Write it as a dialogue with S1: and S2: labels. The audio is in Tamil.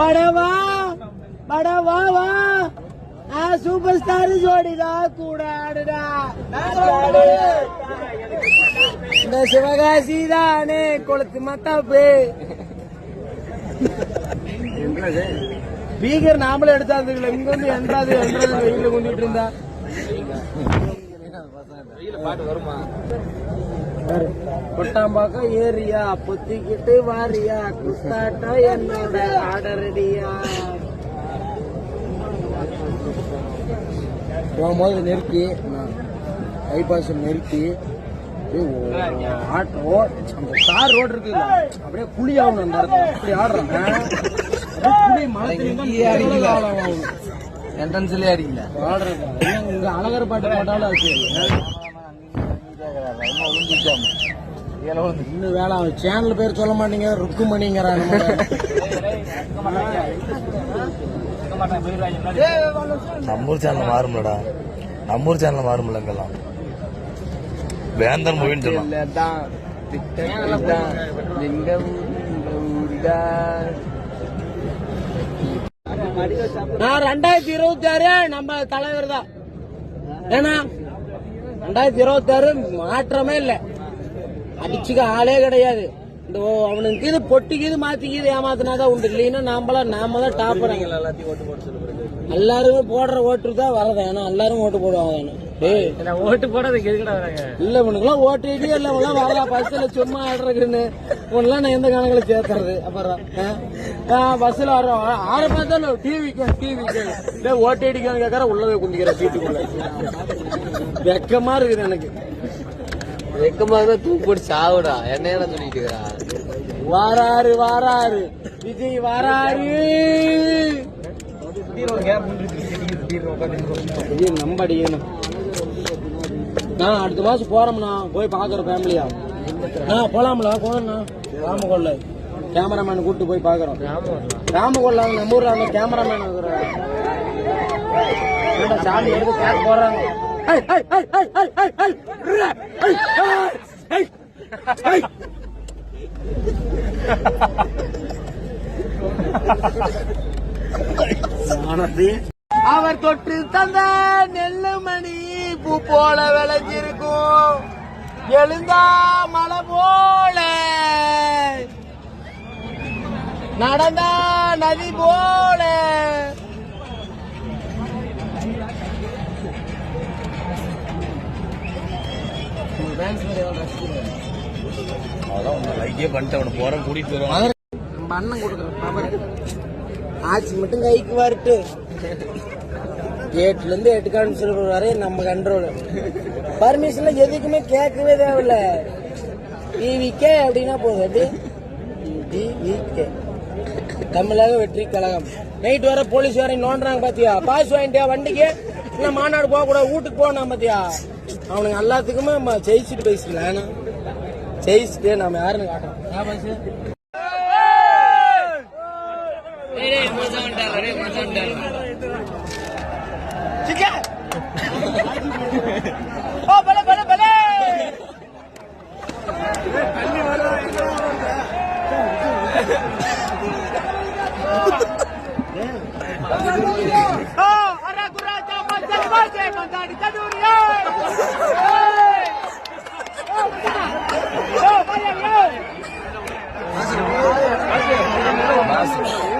S1: படவா படவா வா ஆ சூப்பர் ஸ்டார் ஜோடிதா கூட ஆடுடா. இந்த சிவகாசி தானே கொளுத்து மத்தாப்பு. பீகர் நாமளே எடுத்தாந்துக்கல இங்க வந்து என்றாது என்றாது வெயில கொண்டுட்டு இருந்தா. கொட்டாம்பாக்கம் ஏரியா பொத்திக்கிட்டு வாரியா குத்தாட்டம் என்னோட ஆடரடியா. போகும்போது நிறுத்தி பைபாஸ் நிறுத்தி ஆட்டோ அந்த கார் ரோடு இருக்குல்ல அப்படியே குழி ஆகணும் அந்த இடத்துல. அப்படி ஆடுறாங்க. குழி மழை
S2: என்ட்ரன்ஸ்லயே அடிக்கல
S1: இங்க அழகர் பாட்டு போட்டாலும் அது இன்னும் வேலை அவன் சேனல் பேர் சொல்ல மாட்டீங்க. ருக்குமணிங்கிறான்
S3: நம்மூர் சேனல் மாறும்லடா. நம்மூர் சேனல் மாறும்ல இங்கெல்லாம். வேந்தன் மூவின்னு சொல்லலாம்
S1: நான் ரெண்டாயிரத்தி இருபத்தி ஆறு நம்ம தலைவர் தான். ஏன்னா ரெண்டாயிரத்தி இருபத்தி ஆறு மாற்றமே இல்லை. அடிச்சுக்க ஆளே கிடையாது. இந்த அவனுக்கு இது பொட்டிக்கு இது மாத்திக்கிது ஏமாத்தினாதான் உண்டு. இல்லைன்னா நாமளாம் நாம தான் டாப் எல்லாருமே போடுற ஓட்டு தான் வரது. ஏன்னா எல்லாரும் ஓட்டு போடுவாங்க
S2: ஓட்டு போடுறதுக்கு எதுக்கடா வராங்க?
S1: இல்ல உனக்குலாம் ஓட்டு ஐடியா இல்ல உனலாம் வரலாம் பஸ்ல சும்மா ஆடுறதுன்னு உனலாம் நான் எந்த கணக்குல சேர்த்துறது. அப்புறம் பஸ்ல வர ஆற பார்த்தா டிவிக்கு டிவிக்கு இல்ல ஓட்டு ஐடிக்கான்னு கேட்கற உள்ளவே குந்திக்கிற சீட்டுக்குள்ள வெக்கமா இருக்குது எனக்கு.
S2: வெக்கமா இருந்தா சாவுடா என்ன சொல்லிட்டு
S1: வாராரு வாராரு விஜய் வாராரு விஜய் நம்ப அடிக்கணும் நான் அடுத்த மாசம் போறோம்னா போய் பாக்குற ஃபேமிலியா ஆ போலாம்ல போகணும்ண்ணா ராமகொல்ல கேமராமேன் கூட்டு போய் பாக்குறோம் ராமகொள்ள நம்ம ஊர்ல அந்த கேமராமேன் சாமி எடுத்து கேட்க அவர் தொட்டு தந்த நெல்லுமணி பூ போல விளைஞ்சிருக்கும். எழுந்தா மலை போல. நடந்தா நதி போல.
S3: அதான் லைக்கே பண்ணிட்டு அவனை போற கூட்டிட்டு வருவான்.
S1: நம்ம அண்ணன் கொடுக்குறோம் பவர் ஆட்சி மட்டும் கைக்கு வரட்டு கேட்ல இருந்து எட்டு கவுன்சிலர் வரை நம்ம கண்ட்ரோல் பர்மிஷன்ல எதுக்குமே கேட்கவே தேவையில்ல. டிவிக்கே அப்படின்னா போதும். எப்படி? டிவிகே தமிழக வெற்றி கழகம். நைட் வர போலீஸ் வர நோண்டுறாங்க பாத்தியா? பாஸ் வாங்கிட்டியா வண்டிக்கு? இல்லை மாநாடு போகக்கூடாது வீட்டுக்கு போனா பாத்தியா? அவனுங்க எல்லாத்துக்குமே நம்ம ஜெயிச்சுட்டு பேசிக்கலாம். ஜெயிச்சுட்டு நம்ம யாருன்னு காட்டுறோம் ஏன் பாஸ்? ஓ பலே பலே பலே ஓ அரா குரா ஜாமா ஜல்மா Gracias.